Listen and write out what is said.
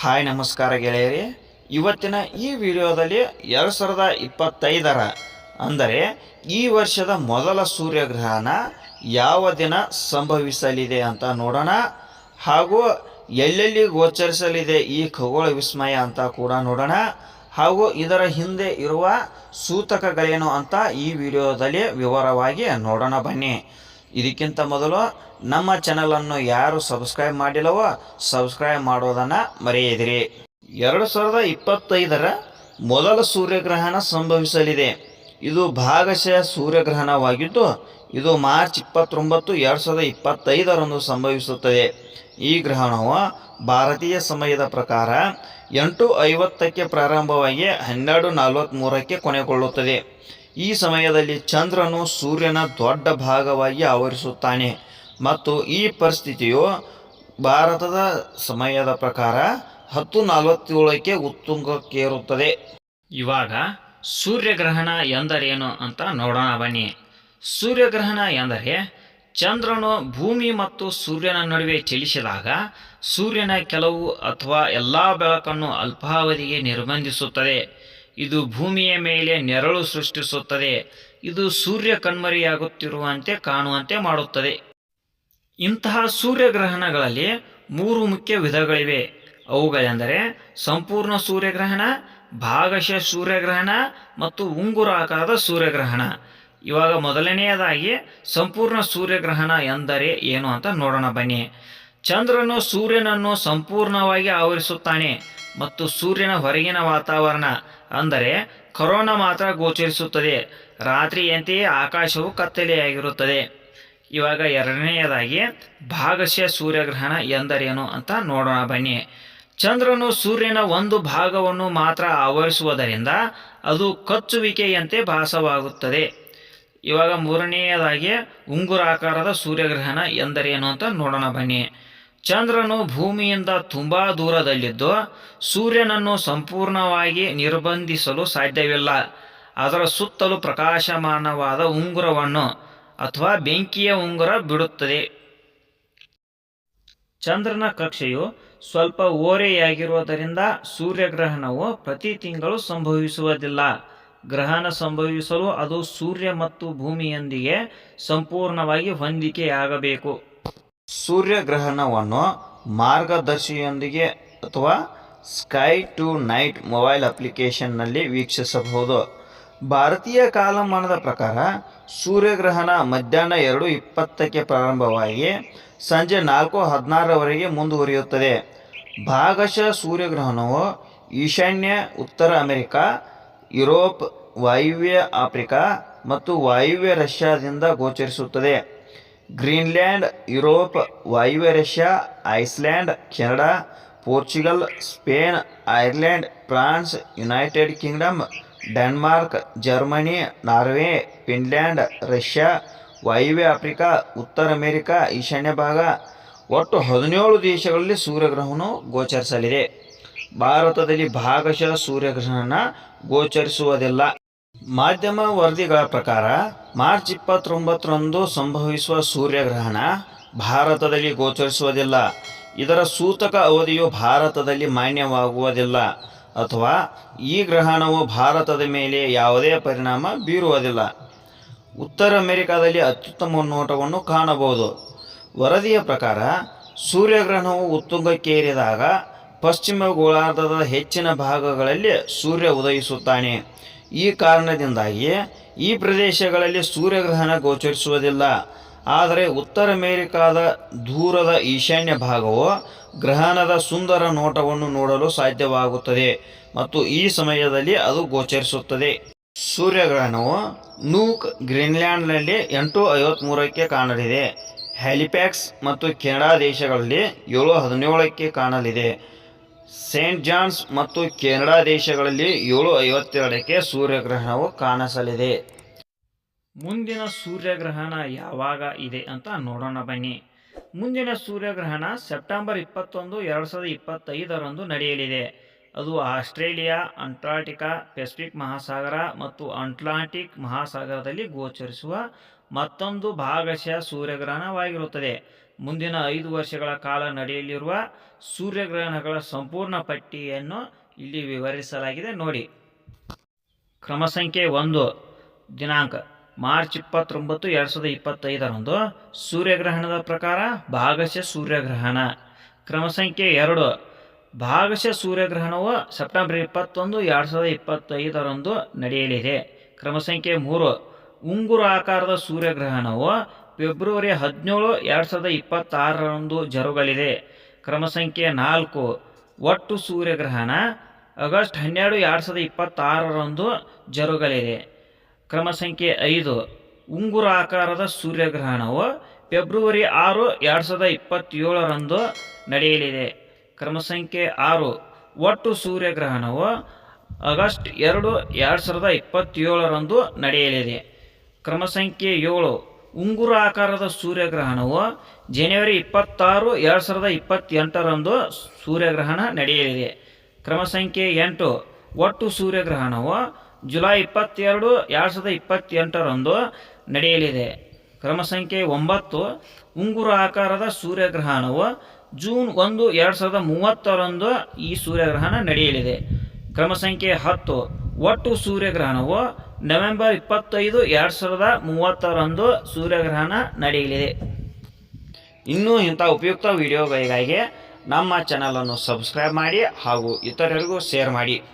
Hi, ನಮಸ್ಕಾರ ಗೆಳೆಯರಿ. ಇವತ್ತಿನ ಈ ವಿಡಿಯೋದಲ್ಲಿ ಎರಡು ಸಾವಿರದ ಇಪ್ಪತ್ತೈದರ ಅಂದರೆ ಈ ವರ್ಷದ ಮೊದಲ ಸೂರ್ಯಗ್ರಹಣ ಯಾವ ದಿನ ಸಂಭವಿಸಲಿದೆ ಅಂತ ನೋಡೋಣ. ಹಾಗೂ ಎಲ್ಲೆಲ್ಲಿ ಗೋಚರಿಸಲಿದೆ ಈ ಖಗೋಳ ವಿಸ್ಮಯ ಅಂತ ಕೂಡ ನೋಡೋಣ. ಹಾಗೂ ಇದರ ಹಿಂದೆ ಇರುವ ಸೂತಕಗಳೇನು ಅಂತ ಈ ವಿಡಿಯೋದಲ್ಲಿ ವಿವರವಾಗಿ ನೋಡೋಣ ಬನ್ನಿ. ಇದಕ್ಕಿಂತ ಮೊದಲು ನಮ್ಮ ಚಾನಲನ್ನು ಯಾರು ಸಬ್ಸ್ಕ್ರೈಬ್ ಮಾಡಿಲ್ಲವೋ ಸಬ್ಸ್ಕ್ರೈಬ್ ಮಾಡೋದನ್ನು ಮರೆಯದಿರಿ. ಎರಡು ಸಾವಿರದ ಇಪ್ಪತ್ತೈದರ ಮೊದಲ ಸೂರ್ಯಗ್ರಹಣ ಸಂಭವಿಸಲಿದೆ. ಇದು ಭಾಗಶಃ ಸೂರ್ಯಗ್ರಹಣವಾಗಿದ್ದು, ಇದು ಮಾರ್ಚ್ ಇಪ್ಪತ್ತೊಂಬತ್ತು ಎರಡು ಸಾವಿರದ ಇಪ್ಪತ್ತೈದರಂದು ಸಂಭವಿಸುತ್ತದೆ. ಈ ಗ್ರಹಣವು ಭಾರತೀಯ ಸಮಯದ ಪ್ರಕಾರ ಎಂಟು ಐವತ್ತಕ್ಕೆ ಪ್ರಾರಂಭವಾಗಿ ಹನ್ನೆರಡು ನಲವತ್ತ್ಮೂರಕ್ಕೆ ಕೊನೆಗೊಳ್ಳುತ್ತದೆ. ಈ ಸಮಯದಲ್ಲಿ ಚಂದ್ರನು ಸೂರ್ಯನ ದೊಡ್ಡ ಭಾಗವಾಗಿ ಆವರಿಸುತ್ತಾನೆ. ಮತ್ತು ಈ ಪರಿಸ್ಥಿತಿಯು ಭಾರತದ ಸಮಯದ ಪ್ರಕಾರ ಹತ್ತು ನಲವತ್ತೇಳಕ್ಕೆ ಉತ್ತುಂಗಕ್ಕೇರುತ್ತದೆ. ಇವಾಗ ಸೂರ್ಯಗ್ರಹಣ ಎಂದರೇನು ಅಂತ ನೋಡೋಣ ಬನ್ನಿ. ಸೂರ್ಯಗ್ರಹಣ ಎಂದರೆ ಚಂದ್ರನು ಭೂಮಿ ಮತ್ತು ಸೂರ್ಯನ ನಡುವೆ ಚಲಿಸಿದಾಗ ಸೂರ್ಯನ ಕೆಲವು ಅಥವಾ ಎಲ್ಲ ಬೆಳಕನ್ನು ಅಲ್ಪಾವಧಿಗೆ ನಿರ್ಬಂಧಿಸುತ್ತದೆ. ಇದು ಭೂಮಿಯ ಮೇಲೆ ನೆರಳು ಸೃಷ್ಟಿಸುತ್ತದೆ. ಇದು ಸೂರ್ಯ ಕಣ್ಮರೆಯಾಗುತ್ತಿರುವಂತೆ ಕಾಣುವಂತೆ ಮಾಡುತ್ತದೆ. ಇಂತಹ ಸೂರ್ಯಗ್ರಹಣಗಳಲ್ಲಿ ಮೂರು ಮುಖ್ಯ ವಿಧಗಳಿವೆ. ಅವುಗಳೆಂದರೆ ಸಂಪೂರ್ಣ ಸೂರ್ಯಗ್ರಹಣ, ಭಾಗಶಃ ಸೂರ್ಯಗ್ರಹಣ ಮತ್ತು ಉಂಗುರ ಆಕಾರದ ಸೂರ್ಯಗ್ರಹಣ. ಇವಾಗ ಮೊದಲನೆಯದಾಗಿ ಸಂಪೂರ್ಣ ಸೂರ್ಯಗ್ರಹಣ ಎಂದರೆ ಏನು ಅಂತ ನೋಡೋಣ ಬನ್ನಿ. ಚಂದ್ರನು ಸೂರ್ಯನನ್ನು ಸಂಪೂರ್ಣವಾಗಿ ಆವರಿಸುತ್ತಾನೆ ಮತ್ತು ಸೂರ್ಯನ ಹೊರಗಿನ ವಾತಾವರಣ ಅಂದರೆ ಕರೋನಾ ಮಾತ್ರ ಗೋಚರಿಸುತ್ತದೆ. ರಾತ್ರಿಯಂತೆಯೇ ಆಕಾಶವು ಕತ್ತಲೆಯಾಗಿರುತ್ತದೆ. ಇವಾಗ ಎರಡನೆಯದಾಗಿ ಭಾಗಶಃ ಸೂರ್ಯಗ್ರಹಣ ಎಂದರೇನು ಅಂತ ನೋಡೋಣ ಬನ್ನಿ. ಚಂದ್ರನು ಸೂರ್ಯನ ಒಂದು ಭಾಗವನ್ನು ಮಾತ್ರ ಆವರಿಸುವುದರಿಂದ ಅದು ಕಚ್ಚುವಿಕೆಯಂತೆ ಭಾಸವಾಗುತ್ತದೆ. ಇವಾಗ ಮೂರನೆಯದಾಗಿ ಉಂಗುರಾಕಾರದ ಸೂರ್ಯಗ್ರಹಣ ಎಂದರೇನು ಅಂತ ನೋಡೋಣ ಬನ್ನಿ. ಚಂದ್ರನು ಭೂಮಿಯಿಂದ ತುಂಬ ದೂರದಲ್ಲಿದ್ದು ಸೂರ್ಯನನ್ನು ಸಂಪೂರ್ಣವಾಗಿ ನಿರ್ಬಂಧಿಸಲು ಸಾಧ್ಯವಿಲ್ಲ. ಅದರ ಸುತ್ತಲೂ ಪ್ರಕಾಶಮಾನವಾದ ಉಂಗುರವನ್ನು ಅಥವಾ ಬೆಂಕಿಯ ಉಂಗುರ ಬಿಡುತ್ತದೆ. ಚಂದ್ರನ ಕಕ್ಷೆಯು ಸ್ವಲ್ಪ ಓರೆಯಾಗಿರುವುದರಿಂದ ಸೂರ್ಯಗ್ರಹಣವು ಪ್ರತಿ ತಿಂಗಳು ಸಂಭವಿಸುವುದಿಲ್ಲ. ಗ್ರಹಣ ಸಂಭವಿಸಲು ಅದು ಸೂರ್ಯ ಮತ್ತು ಭೂಮಿಯೊಂದಿಗೆ ಸಂಪೂರ್ಣವಾಗಿ ಹೊಂದಿಕೆಯಾಗಬೇಕು. ಸೂರ್ಯಗ್ರಹಣವನ್ನು ಮಾರ್ಗದರ್ಶಿಯೊಂದಿಗೆ ಅಥವಾ ಸ್ಕೈ ಟು ನೈಟ್ ಮೊಬೈಲ್ ಅಪ್ಲಿಕೇಶನ್ನಲ್ಲಿ ವೀಕ್ಷಿಸಬಹುದು. ಭಾರತೀಯ ಕಾಲಮಾನದ ಪ್ರಕಾರ, ಸೂರ್ಯಗ್ರಹಣ ಮಧ್ಯಾಹ್ನ ಎರಡು ಇಪ್ಪತ್ತಕ್ಕೆ ಪ್ರಾರಂಭವಾಗಿ ಸಂಜೆ ನಾಲ್ಕು ಹದಿನಾರರವರೆಗೆ ಮುಂದುವರಿಯುತ್ತದೆ. ಭಾಗಶಃ ಸೂರ್ಯಗ್ರಹಣವು ಈಶಾನ್ಯ, ಉತ್ತರ ಅಮೆರಿಕ, ಯುರೋಪ್, ವಾಯುವ್ಯ ಆಫ್ರಿಕಾ ಮತ್ತು ವಾಯುವ್ಯ ರಷ್ಯಾದಿಂದ ಗೋಚರಿಸುತ್ತದೆ. ಗ್ರೀನ್ಲ್ಯಾಂಡ್, ಯುರೋಪ್ ವಾಯುವ್ಯ Russia Iceland, Canada, Portugal, Spain, Ireland, France, United Kingdom, Denmark, Germany, Norway, Finland, Russia, ವಾಯುವ್ಯ ಆಫ್ರಿಕಾ, ಉತ್ತರ ಅಮೆರಿಕಾ, ಈಶಾನ್ಯ ಭಾಗ. ಒಟ್ಟು ಹದಿನೇಳು ದೇಶಗಳಲ್ಲಿ ಸೂರ್ಯಗ್ರಹಣವು ಗೋಚರಿಸಲಿದೆ. ಭಾರತದಲ್ಲಿ ಭಾಗಶಃ ಸೂರ್ಯಗ್ರಹಣ ಗೋಚರಿಸುವುದಿಲ್ಲ. ಮಾಧ್ಯಮ ವರದಿಗಳ ಪ್ರಕಾರ, ಮಾರ್ಚ್ ಇಪ್ಪತ್ತೊಂಬತ್ತರಂದು ಸಂಭವಿಸುವ ಸೂರ್ಯಗ್ರಹಣ ಭಾರತದಲ್ಲಿ ಗೋಚರಿಸುವುದಿಲ್ಲ. ಇದರ ಸೂತಕ ಅವಧಿಯು ಭಾರತದಲ್ಲಿ ಮಾನ್ಯವಾಗುವುದಿಲ್ಲ. ಅಥವಾ ಈ ಗ್ರಹಣವು ಭಾರತದ ಮೇಲೆ ಯಾವುದೇ ಪರಿಣಾಮ ಬೀರುವುದಿಲ್ಲ. ಉತ್ತರ ಅಮೆರಿಕಾದಲ್ಲಿ ಅತ್ಯುತ್ತಮ ನೋಟವನ್ನು ಕಾಣಬಹುದು. ವರದಿಯ ಪ್ರಕಾರ, ಸೂರ್ಯಗ್ರಹಣವು ಉತ್ತುಂಗಕ್ಕೇರಿದಾಗ ಪಶ್ಚಿಮ ಗೋಳಾರ್ಧದ ಹೆಚ್ಚಿನ ಭಾಗಗಳಲ್ಲಿ ಸೂರ್ಯ ಉದಯಿಸುತ್ತಾನೆ. ಈ ಕಾರಣದಿಂದಾಗಿ ಈ ಪ್ರದೇಶಗಳಲ್ಲಿ ಸೂರ್ಯಗ್ರಹಣ ಗೋಚರಿಸುವುದಿಲ್ಲ. ಆದರೆ ಉತ್ತರ ಅಮೆರಿಕಾದ ದೂರದ ಈಶಾನ್ಯ ಭಾಗವು ಗ್ರಹಣದ ಸುಂದರ ನೋಟವನ್ನು ನೋಡಲು ಸಾಧ್ಯವಾಗುತ್ತದೆ ಮತ್ತು ಈ ಸಮಯದಲ್ಲಿ ಅದು ಗೋಚರಿಸುತ್ತದೆ. ಸೂರ್ಯಗ್ರಹಣವು ನೂಕ್, ಗ್ರೀನ್ಲ್ಯಾಂಡ್ನಲ್ಲಿ ಎಂಟು ಐವತ್ತ್ಮೂರಕ್ಕೆ ಕಾಣಲಿದೆ. ಹ್ಯಾಲಿಪ್ಯಾಕ್ಸ್ ಮತ್ತು ಕೆನಡಾ ದೇಶಗಳಲ್ಲಿ ಏಳು ಹದಿನೇಳಕ್ಕೆ ಕಾಣಲಿದೆ. ಸೇಂಟ್ ಜಾನ್ಸ್ ಮತ್ತು ಕೆನಡಾ ದೇಶಗಳಲ್ಲಿ ಏಳು ಐವತ್ತೆರಡಕ್ಕೆ ಸೂರ್ಯಗ್ರಹಣವು ಕಾಣಿಸಲಿದೆ. ಮುಂದಿನ ಸೂರ್ಯಗ್ರಹಣ ಯಾವಾಗ ಇದೆ ಅಂತ ನೋಡೋಣ ಬನ್ನಿ. ಮುಂದಿನ ಸೂರ್ಯಗ್ರಹಣ ಸೆಪ್ಟೆಂಬರ್ ಇಪ್ಪತ್ತೊಂದು, ಎರಡು ಸಾವಿರದ ಇಪ್ಪತ್ತೈದರಂದು ನಡೆಯಲಿದೆ. ಅದು ಆಸ್ಟ್ರೇಲಿಯಾ ಅಂಟಾರ್ಟಿಕಾ ಪೆಸಿಫಿಕ್ ಮಹಾಸಾಗರ ಮತ್ತು ಅಂಟ್ಲಾಂಟಿಕ್ ಮಹಾಸಾಗರದಲ್ಲಿ ಗೋಚರಿಸುವ ಮತ್ತೊಂದು ಭಾಗಶಃ ಸೂರ್ಯಗ್ರಹಣವಾಗಿರುತ್ತದೆ. ಮುಂದಿನ ಐದು ವರ್ಷಗಳ ಕಾಲ ನಡೆಯಲಿರುವ ಸೂರ್ಯಗ್ರಹಣಗಳ ಸಂಪೂರ್ಣ ಪಟ್ಟಿಯನ್ನು ಇಲ್ಲಿ ವಿವರಿಸಲಾಗಿದೆ. ನೋಡಿ. ಕ್ರಮ ಸಂಖ್ಯೆ ಒಂದು. ದಿನಾಂಕ. ಮಾರ್ಚ್ ಇಪ್ಪತ್ತೊಂಬತ್ತು, ಎರಡು ಸಾವಿರದ ಇಪ್ಪತ್ತೈದರಂದು ಸೂರ್ಯಗ್ರಹಣದ ಪ್ರಕಾರ ಭಾಗಶಃ ಸೂರ್ಯಗ್ರಹಣ. ಕ್ರಮ ಸಂಖ್ಯೆ ಎರಡು. ಭಾಗಶಃ ಸೂರ್ಯಗ್ರಹಣವು ಸೆಪ್ಟೆಂಬರ್ ಇಪ್ಪತ್ತೊಂದು, ಎರಡು ಸಾವಿರದ ಇಪ್ಪತ್ತೈದರಂದು ನಡೆಯಲಿದೆ. ಕ್ರಮ ಸಂಖ್ಯೆ ಮೂರು. ಉಂಗುರ ಆಕಾರದ ಸೂರ್ಯಗ್ರಹಣವು ಫೆಬ್ರವರಿ ಹದಿನೇಳು ಎರಡು ಸಾವಿರದ ಇಪ್ಪತ್ತಾರರಂದು ಜರುಗಲಿದೆ. ಕ್ರಮ ಸಂಖ್ಯೆ ನಾಲ್ಕು, ಒಟ್ಟು ಸೂರ್ಯಗ್ರಹಣ ಆಗಸ್ಟ್ ಹನ್ನೆರಡು ಎರಡು ಸಾವಿರದ ಇಪ್ಪತ್ತಾರರಂದು ಜರುಗಲಿದೆ. ಕ್ರಮ ಸಂಖ್ಯೆ ಐದು, ಉಂಗುರ ಆಕಾರದ ಸೂರ್ಯಗ್ರಹಣವು ಫೆಬ್ರವರಿ ಆರು ಎರಡು ಸಾವಿರದ ಇಪ್ಪತ್ತೇಳರಂದು ನಡೆಯಲಿದೆ. ಕ್ರಮ ಸಂಖ್ಯೆ ಆರು, ಒಟ್ಟು ಸೂರ್ಯಗ್ರಹಣವು ಆಗಸ್ಟ್ ಎರಡು ಎರಡು ಸಾವಿರದ ಇಪ್ಪತ್ತೇಳರಂದು ನಡೆಯಲಿದೆ. ಕ್ರಮ ಸಂಖ್ಯೆ ಏಳು. ಉಂಗುರ ಆಕಾರದ ಸೂರ್ಯಗ್ರಹಣವು ಜನವರಿ ಇಪ್ಪತ್ತಾರು, ಎರಡು ಸಾವಿರದ ಇಪ್ಪತ್ತೆಂಟರಂದು ಸೂರ್ಯಗ್ರಹಣ ನಡೆಯಲಿದೆ. ಕ್ರಮ ಸಂಖ್ಯೆ ಎಂಟು. ಒಟ್ಟು ಸೂರ್ಯಗ್ರಹಣವು ಜುಲೈ ಇಪ್ಪತ್ತೆರಡು, ಎರಡು ಸಾವಿರದ ಇಪ್ಪತ್ತೆಂಟರಂದು ನಡೆಯಲಿದೆ. ಕ್ರಮ ಸಂಖ್ಯೆ ಒಂಬತ್ತು. ಉಂಗುರ ಆಕಾರದ ಸೂರ್ಯಗ್ರಹಣವು ಜೂನ್ ಒಂದು, ಎರಡು ಸಾವಿರದ ಮೂವತ್ತರಂದು ಈ ಸೂರ್ಯಗ್ರಹಣ ನಡೆಯಲಿದೆ. ಕ್ರಮ ಸಂಖ್ಯೆ ಹತ್ತು. ಒಟ್ಟು ಸೂರ್ಯಗ್ರಹಣವು ನವೆಂಬರ್ ಇಪ್ಪತ್ತೈದು ಎರಡು ಸಾವಿರದ ಮೂವತ್ತರಂದು ಸೂರ್ಯಗ್ರಹಣ ನಡೆಯಲಿದೆ. ಇನ್ನೂ ಇಂಥ ಉಪಯುಕ್ತ ವಿಡಿಯೋಗಳಿಗಾಗಿ ನಮ್ಮ ಚಾನಲನ್ನು ಸಬ್ಸ್ಕ್ರೈಬ್ ಮಾಡಿ ಹಾಗೂ ಇತರರಿಗೂ ಶೇರ್ ಮಾಡಿ.